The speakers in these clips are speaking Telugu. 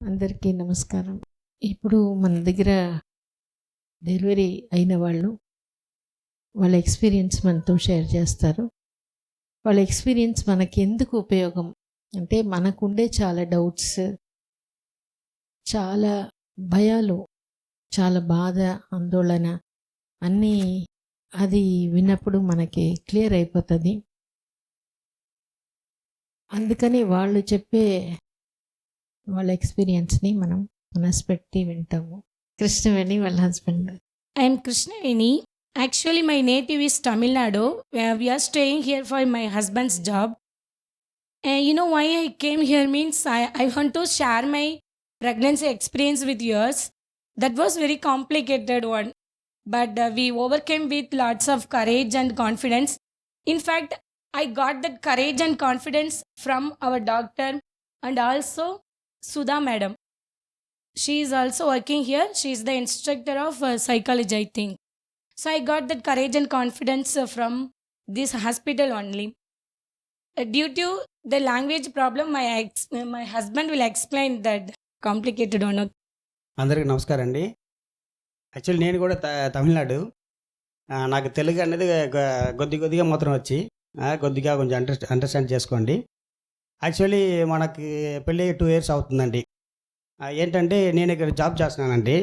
అందరికీ నమస్కారం. ఇప్పుడు మన దగ్గర డెలివరీ అయిన వాళ్ళు వాళ్ళ ఎక్స్పీరియన్స్ మనతో షేర్ చేస్తారు. వాళ్ళ ఎక్స్పీరియన్స్ మనకి ఎందుకు ఉపయోగం? అంటే మనకుండే చాలా డౌట్స్ చాలా భయాలు చాలా బాధ ఆందోళన అన్నీ అది విన్నప్పుడు మనకి క్లియర్ అయిపోతుంది. అందుకని వాళ్ళు చెప్పే వాళ్ళ ఎక్స్పీరియన్స్ని మనం మనసు పెట్టి వింటాము కృష్ణవేణి వాళ్ళ husband I am Krishnaveni. Actually, my native is Tamil Nadu. where We are staying here for my husband's job. And you know why I came here means I, I want to share my pregnancy experience with yours. That was very complicated one, but uh, we overcame with lots of courage and confidence. In fact, I got that courage and confidence from our doctor and also Sudha madam she is also working here she is the instructor of psychology I think so I got that courage and confidence from this hospital only due to the language problem my ex my husband will explain that complicated own అందరికీ నమస్కారం అండి యాక్చువల్లీ నేను కూడా తమిళనాడు నాకు తెలుగు అనేది కొద్ది కొద్దిగా మాత్రం వచ్చి కొద్దిగా కొంచెం అండర్స్టా అండర్స్టాండ్ చేసుకోండి యాక్చువల్లీ మనకి పెళ్ళి టూ ఇయర్స్ అవుతుందండి. ఏంటంటే నేను ఇక్కడ జాబ్ చేస్తున్నానండి.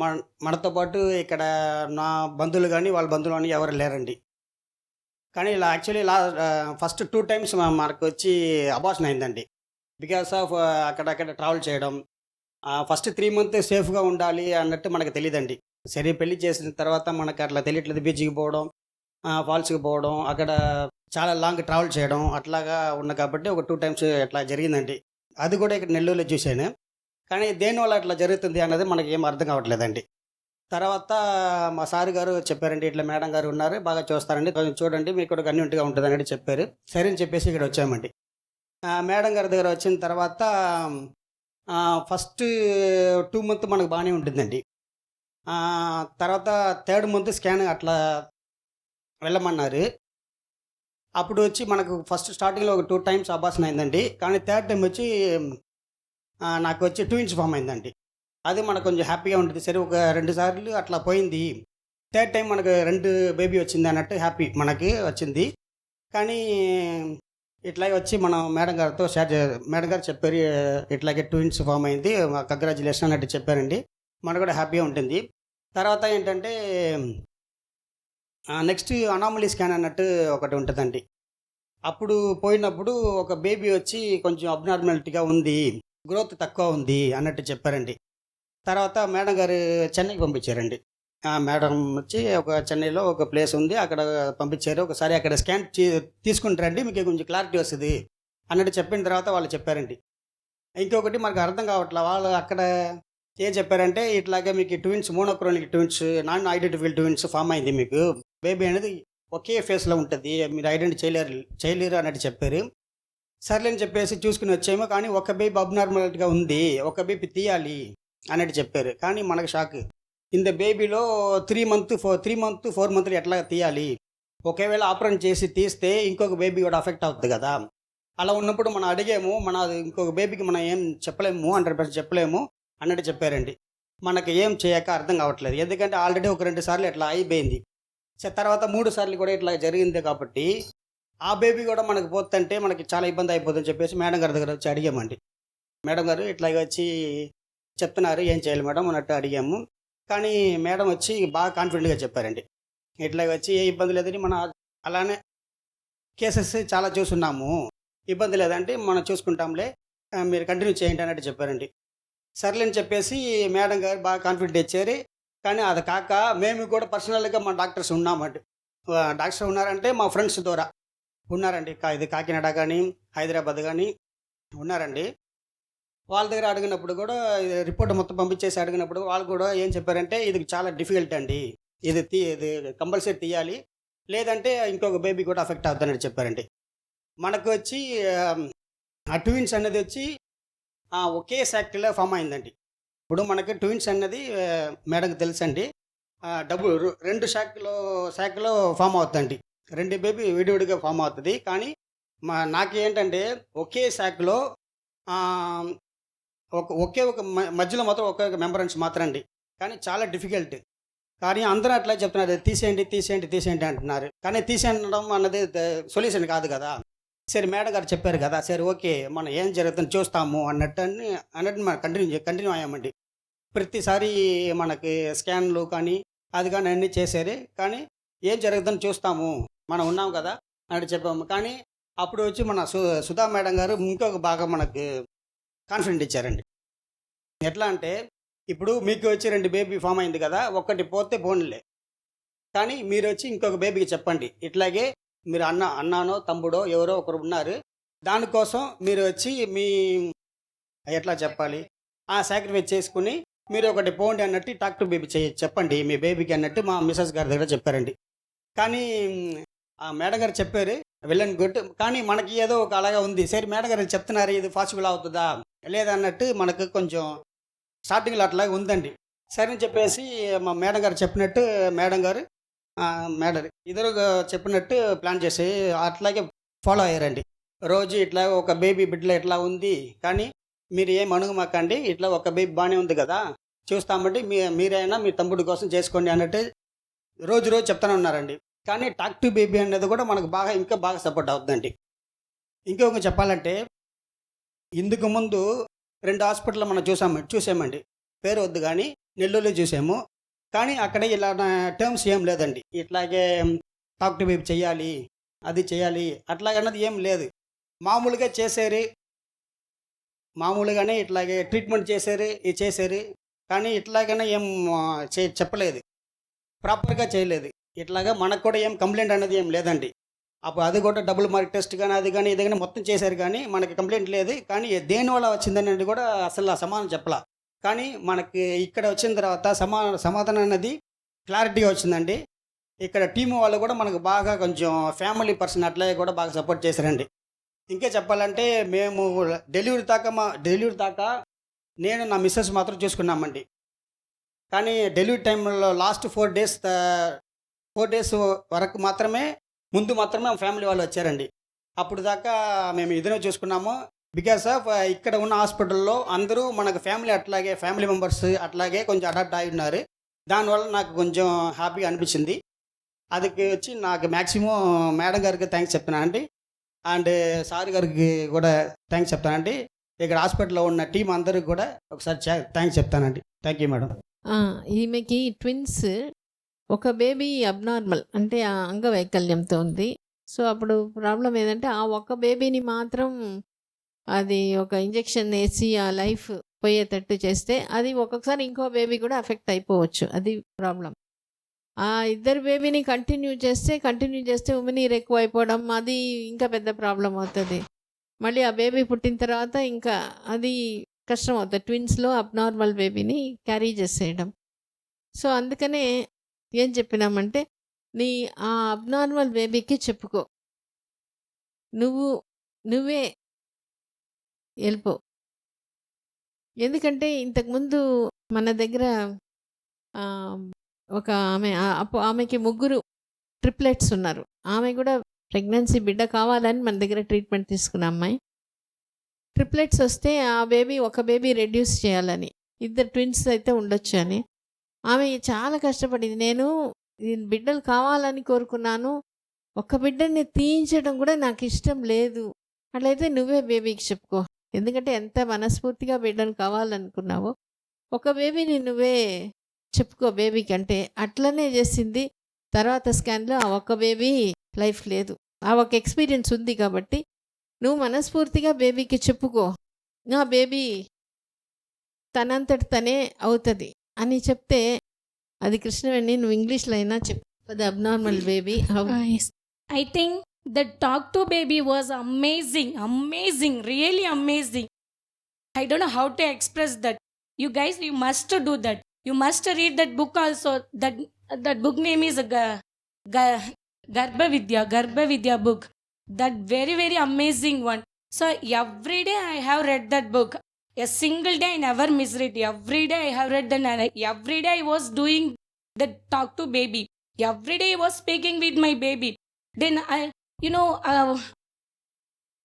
మన మనతో పాటు ఇక్కడ నా బంధువులు కానీ వాళ్ళ బంధువులు కానీ ఎవరు లేరండి. కానీ ఇలా యాక్చువల్లీ లా ఫస్ట్ టూ టైమ్స్ మనకు వచ్చి అబార్షన్ అయిందండి. బికాస్ ఆఫ్ అక్కడక్కడ ట్రావెల్ చేయడం ఫస్ట్ త్రీ మంత్ సేఫ్గా ఉండాలి అన్నట్టు మనకు తెలియదండి సరే పెళ్ళి చేసిన తర్వాత మనకు అట్లా తెలియట్లేదు బీచ్కి పోవడం ఫాల్స్కి పోవడం అక్కడ చాలా లాంగ్ ట్రావెల్ చేయడం అట్లాగా ఉన్న కాబట్టి ఒక టూ టైమ్స్ అట్లా జరిగిందండి. అది కూడా ఇక్కడ నెల్లూరులో చూశాను. కానీ దేనివల్ల అట్లా జరుగుతుంది అన్నది మనకి ఏం అర్థం కావట్లేదండి. తర్వాత మా సార్ గారు చెప్పారండి ఇట్లా మేడం గారు ఉన్నారు బాగా చూస్తారండి కొంచెం చూడండి మీకు కూడా కన్వీనెంట్గా ఉంటుంది అనేది చెప్పారు. సరే అని చెప్పేసి ఇక్కడ వచ్చామండి. మేడం గారి దగ్గర వచ్చిన తర్వాత ఫస్ట్ టూ మంత్ మనకు బాగానే ఉంటుందండి. తర్వాత థర్డ్ మంత్ స్కాన్ అట్లా వెళ్ళమన్నారు. అప్పుడు వచ్చి మనకు ఫస్ట్ స్టార్టింగ్లో ఒక టూ టైమ్స్ అబార్షన్ అయిందండి. కానీ థర్డ్ టైం వచ్చి నాకు వచ్చి టూ ఇంచ్ ఫామ్ అయిందండి. అది మనకు కొంచెం హ్యాపీగా ఉంటుంది సరే ఒక రెండు సార్లు అట్లా పోయింది. థర్డ్ టైం మనకు రెండు బేబీ వచ్చింది అన్నట్టు హ్యాపీ మనకి వచ్చింది. కానీ ఇట్లాగే వచ్చి మనం మేడం గారితో షేర్ మేడం గారు చెప్పారు ఇట్లాగే టూ ఇంచ్ ఫామ్ అయింది. కంగ్రాచులేషన్ అన్నట్టు చెప్పారండి. మనకు కూడా హ్యాపీగా ఉంటుంది. తర్వాత ఏంటంటే నెక్స్ట్ అనామలీ స్కాన్ అన్నట్టు ఒకటి ఉంటుందండి. అప్పుడు పోయినప్పుడు ఒక బేబీ వచ్చి కొంచెం అబ్నార్మాలిటీగా ఉంది గ్రోత్ తక్కువ ఉంది అన్నట్టు చెప్పారండి. తర్వాత మేడం గారు చెన్నైకి పంపించారండి. ఆ మేడం వచ్చి ఒక చెన్నైలో ఒక ప్లేస్ ఉంది అక్కడ పంపించారు. ఒకసారి అక్కడ స్కాన్ తీసుకుంటారండి మీకు కొంచెం క్లారిటీ వస్తుంది అన్నట్టు చెప్పిన తర్వాత వాళ్ళు చెప్పారండి. ఇంకొకటి మనకు అర్థం కావట్లే వాళ్ళు అక్కడ ఏం చెప్పారంటే ఇట్లాగే మీకు twins monochronic twins non identical twins form అయింది మీకు. బేబీ అనేది ఒకే ఫేస్లో ఉంటుంది. మీరు ఐడెంటి చేయలేరు చేయలేరు అన్నట్టు చెప్పారు. సర్లేని చెప్పేసి చూసుకుని వచ్చేమో. కానీ ఒక బేబీ అబ్నార్మాలిటీగా ఉంది. ఒక బేబీ తీయాలి అన్నట్టు చెప్పారు. కానీ మనకు షాక్. ఇంత బేబీలో three month four three month four మంత్లు ఎట్లా తీయాలి? ఒకవేళ ఆపరేషన్ చేసి తీస్తే ఇంకొక బేబీ కూడా అఫెక్ట్ అవుతుంది కదా. అలా ఉన్నప్పుడు మనం అడిగాము. మన అది ఇంకొక బేబీకి మనం ఏం చెప్పలేము హండ్రెడ్ పర్సెంట్ చెప్పలేము అన్నట్టు చెప్పారండి. మనకి ఏం చేయక అర్థం కావట్లేదు. ఎందుకంటే ఆల్రెడీ ఒక రెండు సార్లు ఇట్లా అయిపోయింది. తర్వాత మూడు సార్లు కూడా ఇట్లా జరిగింది కాబట్టి ఆ బేబీ కూడా మనకు పోతుంటే మనకి చాలా ఇబ్బంది అయిపోతుందని చెప్పేసి మేడం గారి దగ్గర వచ్చి అడిగామండి. మేడం గారు ఇట్లా వచ్చి చెప్తున్నారు ఏం చేయాలి మేడం? అన్నట్టు అడిగాము. కానీ మేడం వచ్చి బాగా కాన్ఫిడెంట్గా చెప్పారండి. ఇట్లాగ వచ్చి ఏ ఇబ్బంది లేదని మన అలానే కేసెస్ చాలా చూసున్నాము ఇబ్బంది లేదంటే మనం చూసుకుంటాంలే మీరు కంటిన్యూ చేయండి అన్నట్టు చెప్పారండి. సర్లేని చెప్పేసి మేడం గారు బాగా కాన్ఫిడెంట్ ఇచ్చారు కానీ అది కాక మేము కూడా పర్సనల్గా మా డాక్టర్స్ ఉన్నామండి. డాక్టర్స్ ఉన్నారంటే మా ఫ్రెండ్స్ ద్వారా ఉన్నారండి. కా- ఇది కాకినాడ కానీ హైదరాబాద్ కానీ ఉన్నారండి. వాళ్ళ దగ్గర అడిగినప్పుడు కూడా రిపోర్ట్ మొత్తం పంపించేసి అడిగినప్పుడు వాళ్ళు కూడా ఏం చెప్పారంటే ఇది చాలా డిఫికల్ట్ అండి. ఇది తీ ఇది కంపల్సరీ తీయాలి. లేదంటే ఇంకొక బేబీ కూడా అఫెక్ట్ అవుతుందని చెప్పారండి. మనకు వచ్చి ఆ ట్విన్స్ అనేది వచ్చి ఒకే శాక్ట్లో ఫామ్ అయిందండి. ఇప్పుడు మనకి ట్విన్స్ అనేది మేడంకి తెలుసండి. ఆ, డబుల్ రెండు శాఖలో శాఖలో ఫామ్ అవుతుందండి. రెండు బేబీ విడివిడిగా ఫామ్ అవుతుంది. కానీ మా నాకు ఏంటంటే ఒకే శాఖలో ఒక ఒకే ఒక మ- మధ్యలో మాత్రం ఒకే ఒక మెంబరెన్స్ మాత్రం అండి కానీ చాలా డిఫికల్ట్. కానీ అందరూ అట్లా చెప్తున్నారు తీసేయండి తీసేయండి తీసేయండి అంటున్నారు. కానీ తీసేయడం అన్నది సొల్యూషన్ కాదు కదా. సరే మేడం గారు చెప్పారు కదా సరే ఓకే మనం ఏం జరుగుతుందో చూస్తాము అన్నట్టు అని అన్నట్టు మనం కంటిన్యూ కంటిన్యూ అయ్యామండి. ప్రతిసారి మనకి స్కాన్లు కానీ అది కానీ అన్నీ చేసేది కానీ ఏం జరుగుతుందో చూస్తాము మనం ఉన్నాం కదా అని చెప్పాము. కానీ అప్పుడు వచ్చి మన సు సుధా మేడం గారు ఇంకొక బాగా మనకు కాన్ఫిడెంట్ ఇచ్చారండి. ఎట్లా అంటే ఇప్పుడు మీకు వచ్చి రెండు బేబీ ఫామ్ అయింది కదా ఒక్కటి పోతే పోనీలే. కానీ మీరు వచ్చి ఇంకొక బేబీకి చెప్పండి. ఇట్లాగే మీరు అన్న అన్నానో తమ్ముడో ఎవరో ఒకరు ఉన్నారు. దానికోసం మీరు వచ్చి మీ ఎట్లా చెప్పాలి? ఆ సాక్రిఫైస్ చేసుకుని మీరు ఒకటి పోండి అన్నట్టు టాక్ టు బేబీ చేయ చెప్పండి. మీ బేబీకి అన్నట్టు మా మిస్సెస్ గారి దగ్గర చెప్పారండి. కానీ ఆ మేడం గారు చెప్పారు వెళ్ళండి గుడ్ కానీ మనకి ఏదో ఒక అలాగా ఉంది. సరే మేడం గారు చెప్తున్నారు ఇది పాసిబుల్ అవుతుందా? లేదన్నట్టు మనకు కొంచెం స్టార్టింగ్లో అట్లాగే ఉందండి. సరే అని చెప్పేసి మా మేడం గారు చెప్పినట్టు మేడం గారు ఆ, ఇద్దరు చెప్పినట్టు ప్లాన్ చేసి అట్లాగే ఫాలో అయ్యారండి. రోజు ఇట్లా ఒక బేబీ బిడ్డలో ఇట్లా ఉంది కానీ మీరు ఏం అణుగుమాకండి ఇట్లా ఒక బేబీ బాగానే ఉంది కదా చూస్తామంటే మీ మీరైనా మీ తమ్ముడి కోసం చేసుకోండి అన్నట్టు రోజు రోజు చెప్తానే ఉన్నారండి. కానీ టాక్ టు బేబీ అనేది కూడా మనకు బాగా ఇంకా బాగా సపోర్ట్ అవుతుందండి. ఇంకొక చెప్పాలంటే ఇందుకు ముందు రెండు హాస్పిటల్ మనం చూసాము చూసామండి. పేరు వద్దు కానీ నెల్లూరులో చూసాము. కానీ అక్కడ ఇలా టర్మ్స్ ఏం లేదండి. ఇట్లాగే టాక్ టు బీప్ చేయాలి అది చేయాలి అట్లాగన్నది ఏం లేదు. మామూలుగా చేసేరు మామూలుగానే ఇట్లాగే ట్రీట్మెంట్ చేసేరి ఇది చేసేరి కానీ ఇట్లాగనే ఏం చే చెప్పలేదు. ప్రాపర్గా చేయలేదు. ఇట్లాగా మనకు కూడా ఏం కంప్లైంట్ అనేది ఏం లేదండి. అప్పుడు అది కూడా డబుల్ మార్క్ టెస్ట్ కానీ అది కానీ ఇది కానీ మొత్తం చేశారు కానీ మనకి కంప్లైంట్ లేదు. కానీ దేనివల్ల వచ్చిందనేది కూడా అసలు సమానం చెప్పలా. కానీ మనకి ఇక్కడ వచ్చిన తర్వాత సమా సమాధానం అనేది క్లారిటీగా వచ్చిందండి. ఇక్కడ టీం వాళ్ళు కూడా మనకు బాగా కొంచెం ఫ్యామిలీ పర్సన్ అట్లాగే కూడా బాగా సపోర్ట్ చేశారండి. ఇంకే చెప్పాలంటే మేము డెలివరీ దాకా మా డెలివరీ దాకా నేను నా మిస్సెస్ మాత్రం చూసుకున్నామండి. కానీ డెలివరీ టైంలో last four days four days వరకు మాత్రమే ముందు మాత్రమే మా ఫ్యామిలీ వాళ్ళు వచ్చారండి. అప్పుడు దాకా మేము ఇదనే చూసుకున్నాము. బికాస్ ఆఫ్ uh, ఇక్కడ ఉన్న హాస్పిటల్లో అందరూ మనకు ఫ్యామిలీ అట్లాగే ఫ్యామిలీ మెంబర్స్ అట్లాగే కొంచెం అడాప్ట్ అయి ఉన్నారు. దానివల్ల నాకు కొంచెం హ్యాపీగా అనిపించింది. అదికి వచ్చి నాకు మ్యాక్సిమం మేడం uh, గారికి థ్యాంక్స్ చెప్తానండి అండ్ సార్ గారికి కూడా థ్యాంక్స్ చెప్తానండి. ఇక్కడ హాస్పిటల్లో ఉన్న టీం అందరికి కూడా ఒకసారి థ్యాంక్స్ చెప్తానండి. థ్యాంక్ యూ మేడం ఈమెకి ట్విన్స్ ఒక బేబీ అబ్నార్మల్ అంటే అంగవైకల్యంతో ఉంది. సో అప్పుడు ప్రాబ్లం ఏంటంటే ఆ ఒక్క బేబీని మాత్రం అది ఒక ఇంజెక్షన్ వేసి ఆ లైఫ్ పోయేటట్టు చేస్తే అది ఒక్కొక్కసారి ఇంకో బేబీ కూడా అఫెక్ట్ అయిపోవచ్చు. అది ప్రాబ్లం ఆ ఇద్దరు బేబీని కంటిన్యూ చేస్తే కంటిన్యూ చేస్తే ఉమినీరు ఎక్కువ అయిపోవడం అది ఇంకా పెద్ద ప్రాబ్లం అవుతుంది. మళ్ళీ ఆ బేబీ పుట్టిన తర్వాత ఇంకా అది కష్టం అవుతుంది. ట్విన్స్లో అబ్నార్మల్ బేబీని క్యారీ చేసేయడం. సో అందుకనే ఏం చెప్పినామంటే నీ ఆ అబ్నార్మల్ బేబీకి చెప్పుకో. నువ్వు నువ్వే వెళ్ళిపో. ఎందుకంటే ఇంతకుముందు మన దగ్గర ఒక ఆమె అప్పుడు ఆమెకి ముగ్గురు ట్రిప్లెట్స్ ఉన్నారు. ఆమె కూడా ప్రెగ్నెన్సీ బిడ్డ కావాలని మన దగ్గర ట్రీట్మెంట్ తీసుకున్న అమ్మాయి. ట్రిప్లెట్స్ వస్తే ఆ బేబీ ఒక బేబీ రెడ్యూస్ చేయాలని. ఇద్దరు ట్విన్స్ అయితే ఉండొచ్చు అని. ఆమె చాలా కష్టపడింది. నేను ఈ బిడ్డలు కావాలని కోరుకున్నాను. ఒక బిడ్డని తీయించడం కూడా నాకు ఇష్టం లేదు. అట్లయితే నువ్వే బేబీకి చెప్పుకో. ఎందుకంటే ఎంత మనస్ఫూర్తిగా బిడ్డను కావాలనుకున్నావో. ఒక బేబీని నువ్వే చెప్పుకో బేబీకి అంటే అట్లనే చేసింది. తర్వాత స్కాన్లో ఆ ఒక్క బేబీ లైఫ్ లేదు. ఆ ఒక ఎక్స్పీరియన్స్ ఉంది కాబట్టి నువ్వు మనస్ఫూర్తిగా బేబీకి చెప్పుకో. నా బేబీ తనంతటి తనే అవుతుంది అని చెప్తే అది కృష్ణవేణి నువ్వు ఇంగ్లీష్లో అయినా చెప్పు. అది abnormal baby I think the talk to baby was amazing, amazing, really amazing. I don't know how to express that. You guys, you must do that. You must read that book also. That that book name is Ga- Ga- Garbha Vidya, Garbha Vidya book. That very very amazing one. So every day I have read that book. A single day I never misread. Every day I have read that. Every day I was doing the talk to baby. Every day I was speaking with my baby. Then I, you know, uh,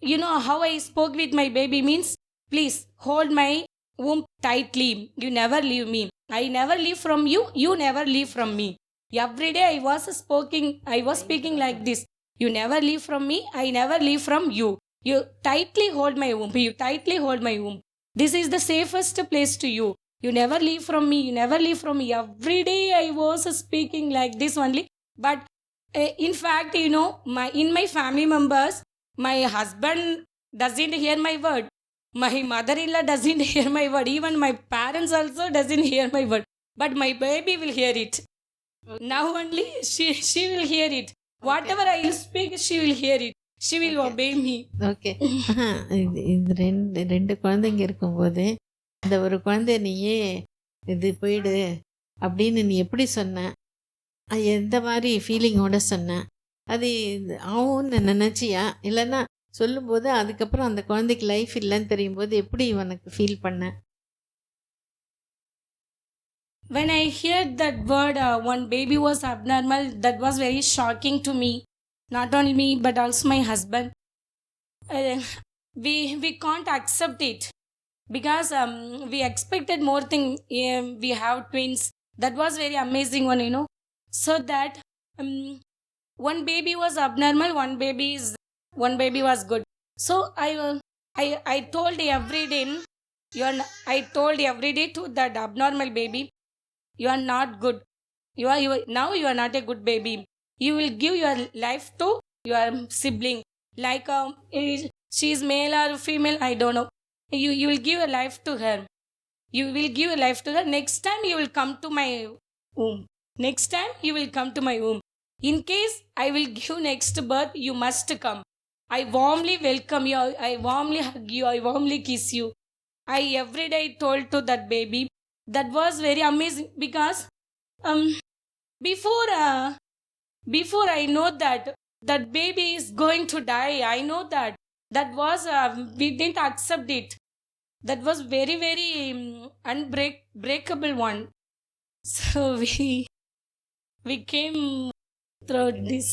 you know how I spoke with my baby means, please hold my womb tightly. You never leave me. I never leave from you. You never leave from me. Every day I was speaking. I was speaking like this. You never leave from me. I never leave from you. You tightly hold my womb. You tightly hold my womb. This is the safest place to you. You never leave from me. You never leave from me. Every day I was speaking like this only. But in fact, you know, my in my family members, my husband doesn't hear my word. My mother-in-law doesn't hear my word. Even my parents also doesn't hear my word. But my baby will hear it. Now only she she will hear it. Whatever I will speak, she will hear it. She will Okay. obey me. Okay இது இது ரெண்டு ரெண்டு குழந்தைங்க இருக்கும்போது இந்த ஒரு குழந்தைய நீயே இது போயிடு அப்படின்னு நீ எப்படி சொன்ன எந்த மாதிரி ஃபீலிங்கோட சொன்ன அது இது ஆகும்னு நினச்சியா இல்லைன்னா சொல்லும்போது அதுக்கப்புறம் அந்த குழந்தைக்கு லைஃப் இல்லைன்னு தெரியும் போது எப்படி உனக்கு ஃபீல் பண்ண When I heard that word, uh, one baby was abnormal, that was very shocking to me. Not only me, but also my husband. Uh, we we can't accept it because um, we expected more thing. Um, we have twins. That was very amazing one, you know. So that um, one baby was abnormal, one baby is one baby was good. So I uh, I I told every day. You are, I told every day to that abnormal baby you are not good. You are you are, now you are not a good baby. You will give your life to your sibling. Like um she is male or female i don't know. You you will give a life to her. You will give a life to her. Next time you will come to my womb next time you will come to my womb. In case i will give next birth you must come. I warmly welcome you. I warmly hug you. I warmly kiss you. I every day told to that baby. That was very amazing because um before uh, before i know that that baby is going to die i know that. That was uh, we didn't accept it. That was very very um, unbreak one. So we we came through this.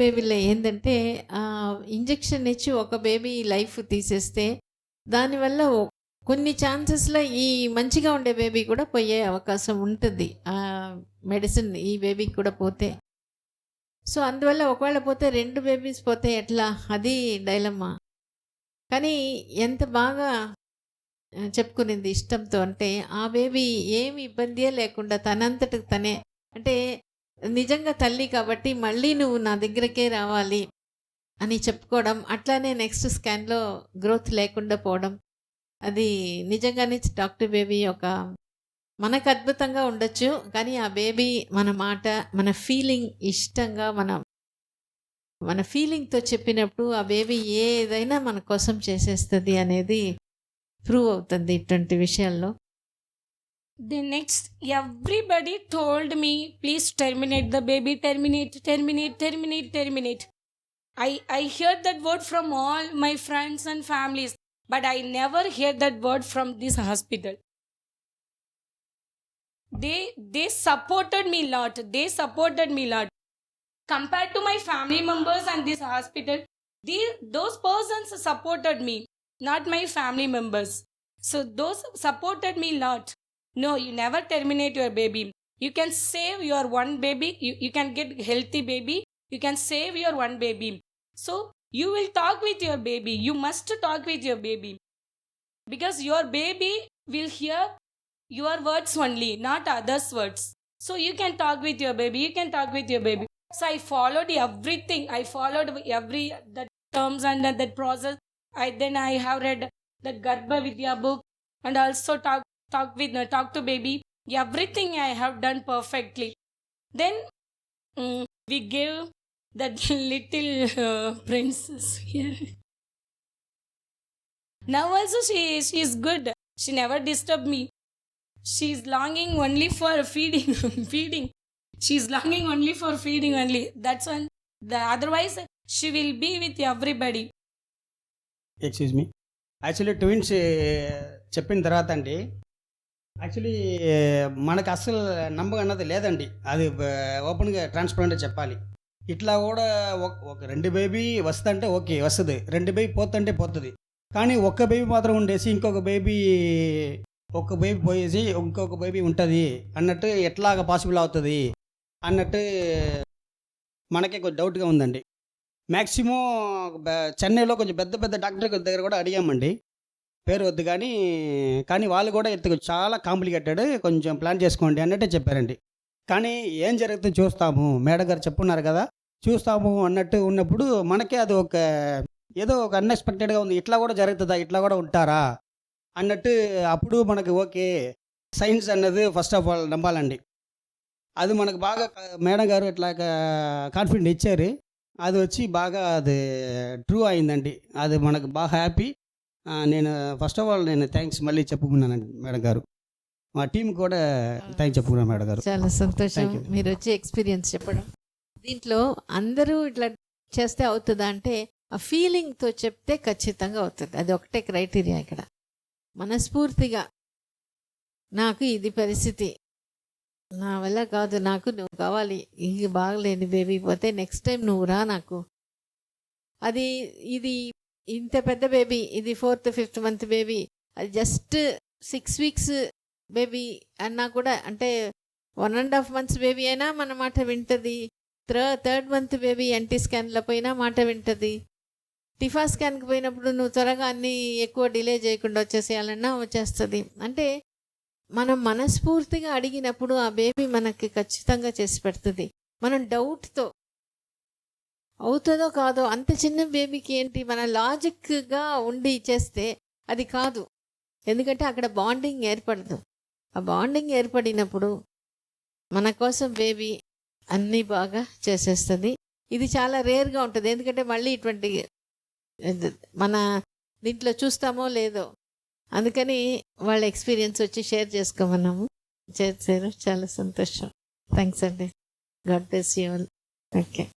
బేబీలో ఏంటంటే ఇంజెక్షన్ ఇచ్చి ఒక బేబీ లైఫ్ తీసేస్తే దానివల్ల కొన్ని ఛాన్సెస్లో ఈ మంచిగా ఉండే బేబీ కూడా పోయే అవకాశం ఉంటుంది. ఆ మెడిసిన్ ఈ బేబీకి కూడా పోతే. సో అందువల్ల ఒకవేళ పోతే రెండు బేబీస్ పోతే ఎట్లా? అది డైలమ్మా కానీ ఎంత బాగా చెప్పుకునేది ఇష్టంతో. అంటే ఆ బేబీ ఏమి ఇబ్బందియే లేకుండా తనంతటికి తనే అంటే నిజంగా తల్లి కాబట్టి మళ్ళీ నువ్వు నా దగ్గరకే రావాలి అని చెప్పుకోవడం అట్లానే నెక్స్ట్ స్కాన్లో గ్రోత్ లేకుండా పోవడం అది నిజంగానే డాక్టర్ బేబీ ఒక మనకు అద్భుతంగా ఉండొచ్చు కానీ ఆ బేబీ మన మాట మన ఫీలింగ్ ఇష్టంగా మన మన ఫీలింగ్తో చెప్పినప్పుడు ఆ బేబీ ఏదైనా మన కోసం చేసేస్తుంది అనేది ప్రూవ్ అవుతుంది ఇటువంటి విషయాల్లో The next, everybody told me, please terminate the baby, terminate, terminate, terminate, terminate. I, I heard that word from all my friends and families, but I never heard that word from this hospital. They they supported me lot. They supported me lot. Compared to my family members and this hospital, these those persons supported me, not my family members. So those supported me lot. No, you never terminate your baby. You can save your one baby. You, you can get healthy baby. You can save your one baby. So you will talk with your baby. You must talk with your baby. Because your baby will hear your words only, not others' words. So you can talk with your baby. You can talk with your baby. So I followed everything. I followed every the terms and that, that process. I then I have read that Garbha Vidya book and also talk talk with uh, talk to baby. Everything i have done perfectly. Then mm, we gave that little uh, princess here. Now also she she is good. She never disturb me. She is longing only for feeding feeding. She is longing only for feeding only. That's one. The otherwise she will be with everybody excuse me actually twins చెప్పిన తర్వాత అండి యాక్చువల్లీ eh, మనకు అస్సలు నమ్మకం అన్నది లేదండి. అది eh, ఓపెన్గా ట్రాన్స్పరెంట్గా చెప్పాలి. ఇట్లా కూడా ఒక రెండు బేబీ వస్తుందంటే ఓకే వస్తుంది. రెండు బేబీ పోతుంటే పోతుంది. కానీ ఒక్క బేబీ మాత్రం ఉండేసి ఇంకొక బేబీ ఒక్క బేబీ పోయేసి ఇంకొక బేబీ ఉంటుంది అన్నట్టు ఎట్లాగ పాసిబుల్ అవుతుంది అన్నట్టు మనకే కొంచెం డౌట్గా ఉందండి. మ్యాక్సిమం చెన్నైలో కొంచెం పెద్ద పెద్ద డాక్టర్ దగ్గర కూడా అడిగామండి. పేరు వద్దు కానీ కానీ వాళ్ళు కూడా ఎత్తు చాలా కాంప్లికేటెడ్ కొంచెం ప్లాన్ చేసుకోండి అన్నట్టే చెప్పారండి. కానీ ఏం జరుగుతుందో చూస్తాము. మేడం గారు చెప్పున్నారు కదా చూస్తాము అన్నట్టు ఉన్నప్పుడు మనకే అది ఒక ఏదో ఒక అన్ఎక్స్పెక్టెడ్గా ఉంది. ఇట్లా కూడా జరుగుతుందా? ఇట్లా కూడా ఉంటారా? అన్నట్టు అప్పుడు మనకి ఓకే సైన్స్ అన్నది ఫస్ట్ ఆఫ్ ఆల్ నమ్మాలండి. అది మనకు బాగా మేడం గారు ఇట్లా కాన్ఫిడెంట్ ఇచ్చారు. అది వచ్చి బాగా అది ట్రూ అయిందండి. అది మనకు బాగా హ్యాపీ నేను ఫస్ట్ ఆఫ్ ఆల్ నేను థ్యాంక్స్ మళ్ళీ చెప్పుకున్నానండి మేడం గారు. మా టీం కూడా థ్యాంక్స్ చెప్పుకున్నాను మేడం గారు. చాలా సంతోషం. మీరు వచ్చి ఎక్స్పీరియన్స్ చెప్పడం. దీంట్లో అందరూ ఇట్లా చేస్తే అవుతుందా అంటే ఆ ఫీలింగ్తో చెప్తే ఖచ్చితంగా అవుతుంది. అది ఒకటే క్రైటీరియా ఇక్కడ. మనస్ఫూర్తిగా నాకు ఇది పరిస్థితి. నా వల్ల కాదు నాకు నువ్వు కావాలి ఇంక బాగలేని బేబీ పోతే నెక్స్ట్ టైం నువ్వు రా నాకు. అది ఇది ఇంత పెద్ద బేబీ ఇది ఫోర్త్ ఫిఫ్త్ మంత్ బేబీ అది జస్ట్ సిక్స్ వీక్స్ బేబీ అన్నా కూడా అంటే one and half months baby అయినా మన మాట వింటుంది. వింటది థర్డ్ మంత్ బేబీ ఎన్టీ స్కాన్లో పోయినా మాట వింటుంది. టిఫా స్కాన్కి పోయినప్పుడు నువ్వు త్వరగా అన్నీ ఎక్కువ డిలే చేయకుండా వచ్చేసేయాలన్నా వచ్చేస్తుంది. అంటే మనం మనస్ఫూర్తిగా అడిగినప్పుడు ఆ బేబీ మనకి ఖచ్చితంగా చేసి పెడుతుంది. మనం డౌట్తో అవుతుందో కాదో అంత చిన్న బేబీకి ఏంటి? మన లాజిక్గా ఉండి చేస్తే అది కాదు. ఎందుకంటే అక్కడ బాండింగ్ ఏర్పడదు. ఆ బాండింగ్ ఏర్పడినప్పుడు మన కోసం బేబీ అన్నీ బాగా చేసేస్తుంది. ఇది చాలా రేర్గా ఉంటుంది. ఎందుకంటే మళ్ళీ ఇటువంటి మన దీంట్లో చూస్తామో లేదో అందుకని వాళ్ళ ఎక్స్పీరియన్స్ వచ్చి షేర్ చేసుకోమన్నాము. చేశారు. చాలా సంతోషం. థ్యాంక్స్ అండి. God bless you okay.